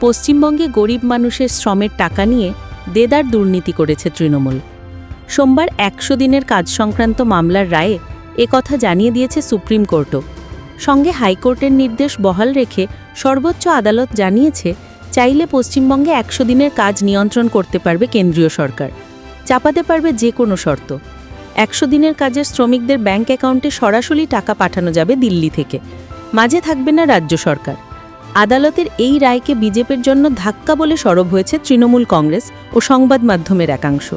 পশ্চিমবঙ্গে গরিব মানুষের শ্রমের টাকা নিয়ে দেদার দুর্নীতি করেছে তৃণমূল। সোমবার একশো দিনের কাজ সংক্রান্ত মামলার রায়ে একথা জানিয়ে দিয়েছে সুপ্রিম কোর্টও। সঙ্গে হাইকোর্টের নির্দেশ বহাল রেখে সর্বোচ্চ আদালত জানিয়েছে, চাইলে পশ্চিমবঙ্গে একশো দিনের কাজ নিয়ন্ত্রণ করতে পারবে কেন্দ্রীয় সরকার। চাপাতে পারবে যে কোনো শর্ত। একশো দিনের কাজের শ্রমিকদের ব্যাংক অ্যাকাউন্টে সরাসরি টাকা পাঠানো যাবে দিল্লি থেকে। মাঝে থাকবে না রাজ্য সরকার। আদালতের এই রায়কে বিজেপির জন্য ধাক্কা বলে সরব হয়েছে তৃণমূল কংগ্রেস ও সংবাদ মাধ্যমের একাংশ।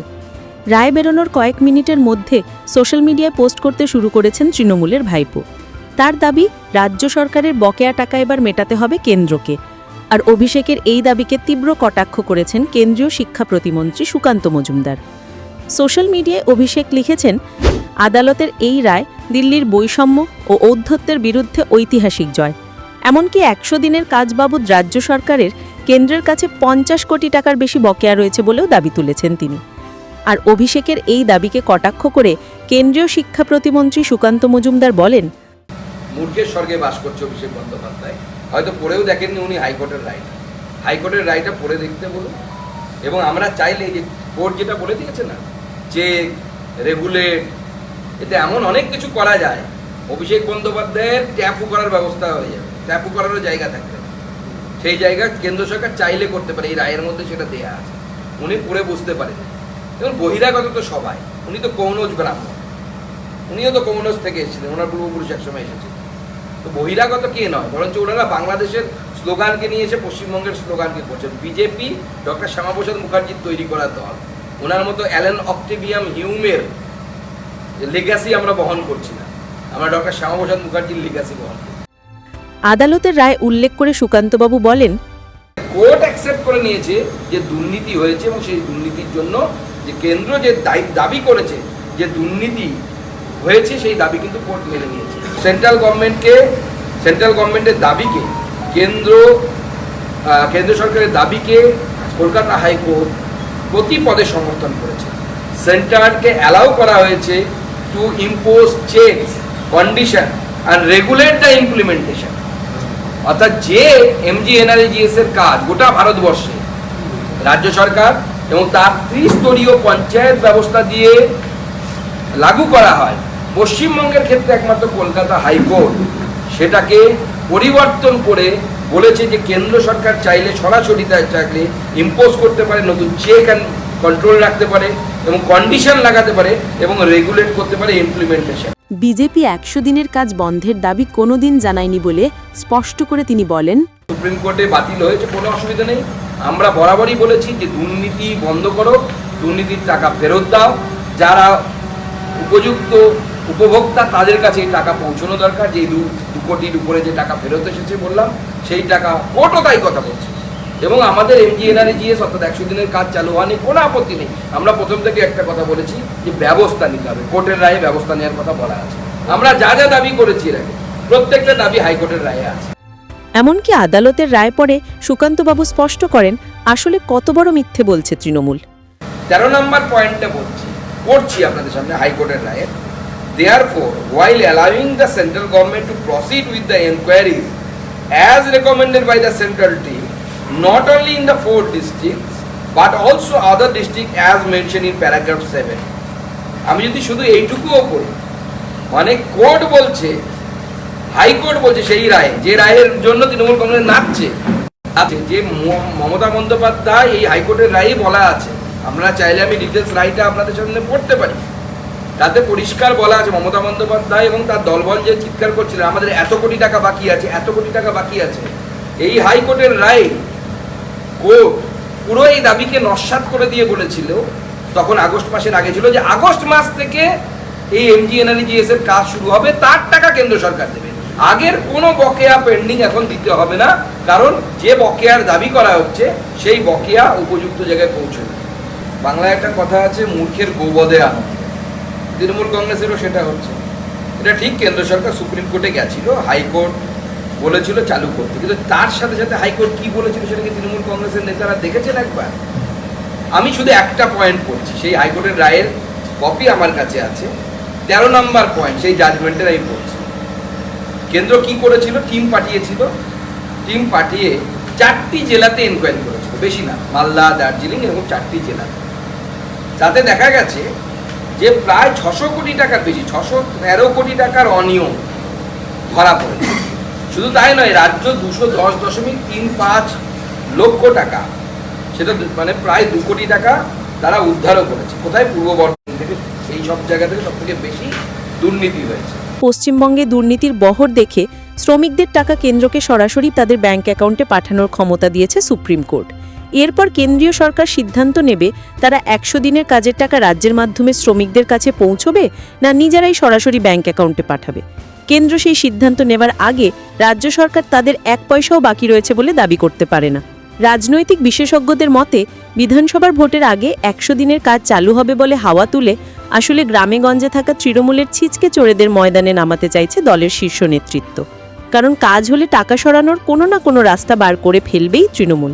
রায় বেরোনোর কয়েক মিনিটের মধ্যে সোশ্যাল মিডিয়ায় পোস্ট করতে শুরু করেছেন তৃণমূলের ভাইপো। তার দাবি, রাজ্য সরকারের বকেয়া টাকা এবার মেটাতে হবে কেন্দ্রকে। আর অভিষেকের এই দাবিকে তীব্র কটাক্ষ করেছেন কেন্দ্রীয় শিক্ষা প্রতিমন্ত্রী সুকান্ত মজুমদার। সোশ্যাল মিডিয়ায় অভিষেক লিখেছেন, আদালতের এই রায় দিল্লির বৈষম্য ও ঔদ্ধত্যের বিরুদ্ধে ঐতিহাসিক জয়। এমনকি একশো দিনের কাজ বাবদ রাজ্য সরকারের কেন্দ্রের কাছে পঞ্চাশ কোটি টাকার বেশি বকেয়া রয়েছে বলেও দাবি তুলেছেন তিনি। আর অভিষেকের এই দাবিকে কটাক্ষ করে কেন্দ্রীয় শিক্ষা প্রতিমন্ত্রী সুকান্ত মজুমদার বলেন মূর্খের স্বর্গে বাস করছে অভিষেক বন্দ্যোপাধ্যায়। হয়তো পড়েও দেখেননি উনি হাইকোর্টের হাইকোর্টের রায়টা পড়ে দেখতে বলুন। এবং আমরা চাইলে যে কোর্ট যেটা বলে দিয়েছে না, যে রেগুলেট, এতে এমন অনেক কিছু করা যায়। অভিষেক বন্দ্যোপাধ্যায়ের ট্যাপু করার ব্যবস্থা হয়ে যাবে। ট্যাপু করারও জায়গা থাকবে সেই জায়গা কেন্দ্র সরকার চাইলে করতে পারে, এই রায়ের মধ্যে সেটা দেয়া আছে। উনি পড়ে বুঝতে পারেন। এবং বহিরাগত তো সবাই, উনি তো কৌনজ ব্রাহ্মণ। উনিও তো কৌনজ থেকে এসেছিলেন, ওনার পূর্বপুরুষ একসময় এসেছিলেন তো বহিরাগত কে নয়, বরঞ্চ ওনারা বাংলাদেশের স্লোগানকে নিয়ে এসে পশ্চিমবঙ্গের স্লোগানকে করছেন। বিজেপি, ডক্টর শ্যামাপ্রসাদ মুখার্জির তৈরি করা দল, ওনার মতো অ্যালেন অক্টেভিয়াম হিউমের লেগাসি আমরা বহন করছি না। আমরা ডক্টর শ্যামাপ্রসাদ মুখার্জির লেগাসি বহন করছি। আদালতের রায় উল্লেখ করে সুকান্তবাবু বলেন, কোর্ট অ্যাকসেপ্ট করে নিয়েছে যে দুর্নীতি হয়েছে এবং সেই দুর্নীতির জন্য যে কেন্দ্র যে দাবি করেছে, যে দুর্নীতি হয়েছে, সেই দাবি কিন্তু কোর্ট মেনে নিয়েছে। সেন্ট্রাল গভর্নমেন্টকে সেন্ট্রাল গভর্নমেন্টের দাবিকে, কেন্দ্র কেন্দ্র সরকারের দাবিকে কলকাতা হাইকোর্ট প্রতি পদে সমর্থন করেছে। সেন্টারকে অ্যালাউ করা হয়েছে to impose checks condition and regulate the implementation অর্থাৎ যে এমজি এনআরএজিএস এর কাজ গোটা ভারতবর্ষে, রাজ্য সরকার এবং তার ত্রিস্তরীয় পঞ্চায়েত ব্যবস্থা দিয়ে লাগু করা হয়, পশ্চিমবঙ্গের ক্ষেত্রে একমাত্র কলকাতা হাইকোর্ট সেটাকে পরিবর্তন করে বলেছে যে কেন্দ্র সরকার চাইলে সরাসরি তার চাকরি ইম্পোজ করতে পারে, নতুন চেক অ্যান্ড কন্ট্রোল রাখতে পারে এবং কন্ডিশন লাগাতে পারে এবং রেগুলেট করতে পারে ইমপ্লিমেন্টেশন বিজেপি একশো দিনের কাজ বন্ধের দাবি কোনোদিন জানায়নি বলে স্পষ্ট করে তিনি বলেন, সুপ্রিম কোর্টে বাতিল হয়েছে, কোনো অসুবিধা নেই। আমরা বরাবরই বলেছি যে দুর্নীতি বন্ধ করো, দুর্নীতির টাকা ফেরত দাও। যারা উপযুক্ত উপভোক্তা, তাদের কাছে এই টাকা পৌঁছানো দরকার। যে দু কোটির উপরে যে টাকা ফেরত এসেছে বললাম, সেই টাকা কোর্টও তাই কথা বলছে। এবং আমাদের এমজিএনআরএ জিএস অর্থাৎ একশো দিনের কাজ চালু হয়নি কোনো আপত্তি নেই। আমরা প্রথম থেকে একটা কথা বলেছি যে ব্যবস্থা নিতে হবে। কোর্টের রায়ে ব্যবস্থা নেওয়ার কথা বলা আছে। আমরা যা যা দাবি করেছি এর আগে প্রত্যেকটা দাবি হাইকোর্টের রায়ে আছে। এমনকি আদালতের রায় পরে সুকান্তবাবু স্পষ্ট করেন আসলে কত বড় মিথ্যে বলছে তৃণমূল। তেরো নম্বর পয়েন্টটা বলছি পড়ছি আপনাদের সামনে হাইকোর্টের রায়ের therefore while allowing the central government to proceed with the enquiries as recommended by the central team not only in the four districts but also other district as mention in paragraph seven আমি যদি শুধু এইটুকুও পড়ি মানে court বলছে high court বলছে সেই রায়ে, যে রায়ের জন্য তৃণমূল কংগ্রেস নাচছে যে মমতা বন্দ্যোপাধ্যায় এই হাইকোর্টের রায়ে বলা আছে। আমরা চাইলে আমি ডিটেলস রায়টা আপনাদের সামনে পড়তে পারি। তাতে পরিষ্কার বলা আছে মমতা বন্দ্যোপাধ্যায় এবং তার দলবল যে চিৎকার করছিলেন, আমাদের এত কোটি টাকা বাকি আছে, এত কোটি টাকা বাকি আছে। এই হাইকোর্টের রায় কোর্ট পুরো এই দাবিকে নস্বাত করে দিয়ে বলেছিল। তখন আগস্ট মাসের আগে ছিল যে আগস্ট মাস থেকে এই এমজি এনআরজিএস এর কাজ শুরু হবে, তার টাকা কেন্দ্র সরকার দেবে। আগের কোনো বকেয়া পেন্ডিং এখন দিতে হবে না, কারণ যে বকেয়ার দাবি করা হচ্ছে, সেই বকেয়া উপযুক্ত জায়গায় পৌঁছবে। বাংলায় একটা কথা আছে, মূর্খের গোবদে আনন্দ। তৃণমূল কংগ্রেসেরও সেটা হচ্ছে। এটা ঠিক, কেন্দ্র সরকার সুপ্রিম কোর্টে গেছিল, হাইকোর্ট বলেছিল চালু করতে। কিন্তু তার সাথে সাথে হাইকোর্ট কি বলেছিল সেটা কি তৃণমূল কংগ্রেসের নেতারা দেখেছেন একবার? আমি শুধু একটা পয়েন্ট পড়ছি, সেই হাইকোর্টের রায়ের কপি আমার কাছে আছে। তেরো নম্বর পয়েন্ট সেই জাজমেন্টের আমি পড়ছি। কেন্দ্র কি করেছিল? টিম পাঠিয়েছিল। টিম পাঠিয়ে চারটি জেলাতে এনকোয়ারি করেছিল, বেশি না, মালদা, দার্জিলিং এরকম চারটি জেলা। তাতে দেখা গেছে যে প্রায় ছশো কোটি টাকার, বেশি, ছশো তেরো কোটি টাকার অনিয়ম ধরা পড়েছে। শুধু তাই নয়, রাজ্য দুশো দশ দশমিক তিন পাঁচ লক্ষ টাকা। সেটা মানে প্রায় দু কোটি টাকা তারা উদ্ধারও করেছে। কোথায়? পূর্ব বর্ধমান থেকে। এই সব জায়গা থেকে সব থেকে বেশি দুর্নীতি হয়েছে। পশ্চিমবঙ্গে দুর্নীতির বহর দেখে শ্রমিকদের টাকা কেন্দ্রকে সরাসরি তাদের ব্যাংক অ্যাকাউন্টে পাঠানোর ক্ষমতা দিয়েছে সুপ্রিম কোর্ট। এরপর কেন্দ্রীয় সরকার সিদ্ধান্ত নেবে তারা একশো দিনের কাজের টাকা রাজ্যের মাধ্যমে শ্রমিকদের কাছে পৌঁছবে না নিজেরাই সরাসরি ব্যাংক অ্যাকাউন্টে পাঠাবে। কেন্দ্র সেই সিদ্ধান্ত নেওয়ার আগে রাজ্য সরকার তাদের এক পয়সাও বাকি রয়েছে বলে দাবি করতে পারে না। রাজনৈতিক বিশেষজ্ঞদের মতে, বিধানসভার ভোটের আগে একশো দিনের কাজ চালু হবে বলে হাওয়া তুলে আসলে গ্রামে গঞ্জে থাকা তৃণমূলের ছিচকে চোরেদের ময়দানে নামাতে চাইছে দলের শীর্ষ নেতৃত্ব। কারণ কাজ হলে টাকা সরানোর কোনো না কোনো রাস্তা বার করে ফেলবেই তৃণমূল।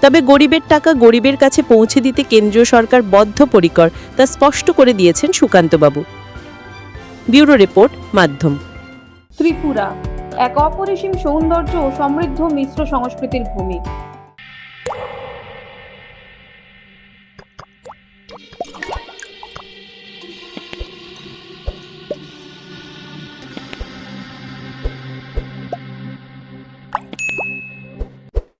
তবে গরিবের টাকা গরিবের কাছে পৌঁছে দিতে কেন্দ্রীয় সরকার বদ্ধপরিকর, তা স্পষ্ট করে দিয়েছেন সুকান্তবাবু। ব্যুরো রিপোর্ট, মাধ্যম। ত্রিপুরা এক অপরিসীম সৌন্দর্য ও সমৃদ্ধ মিশ্র সংস্কৃতির ভূমি।